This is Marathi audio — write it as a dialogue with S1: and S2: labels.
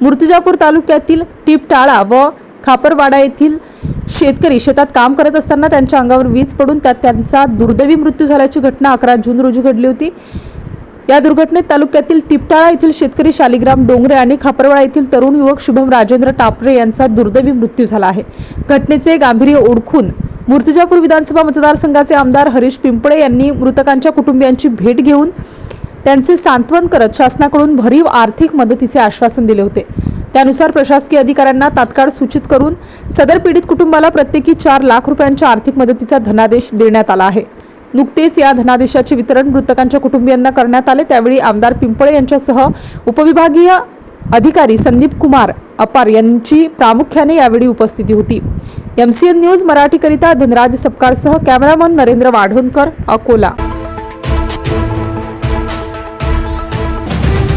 S1: मूर्तिजापूर तालुक्यातील टिपटाळा व खापरवाडा येथील शेतकरी शेतात काम करत असताना त्यांच्या अंगावर वीज पडून त्यात त्यांचा दुर्दैवी मृत्यू झाल्याची घटना अकरा जून रोजी घडली होती. या दुर्घटनेत तालुक्यातील टिपटाळा येथील शेतकरी शालिग्राम डोंगरे आणि खापरवाडा येथील तरुण युवक शुभम राजेंद्र टापरे यांचा दुर्दैवी मृत्यू झाला आहे. घटनेचे गांभीर्य ओळखून मूर्तिजापूर विधानसभा मतदारसंघाचे आमदार हरीश पिंपळे यांनी मृतकांच्या कुटुंबियांची भेट घेऊन त्यांचे सांत्वन करत शासनाकडून भरीव आर्थिक मदतीचे आश्वासन दिले होते. त्यानुसार प्रशासकीय अधिकाऱ्यांना तात्काळ सूचित करून सदर पीडित कुटुंबाला प्रत्येकी चार लाख रुपयांच्या आर्थिक मदतीचा धनादेश देण्यात आला आहे. नुकतेच या धनादेशाचे वितरण मृतकांच्या कुटुंबियांना करण्यात आले. त्यावेळी आमदार पिंपळे यांच्यासह उपविभागीय अधिकारी संदीप कुमार अपार यांची प्रामुख्याने यावेळी उपस्थिती होती. एमसीएन न्यूज मराठीकरिता धनराज सपकाळसह कॅमेरामन नरेंद्र वाढवणकर अकोला.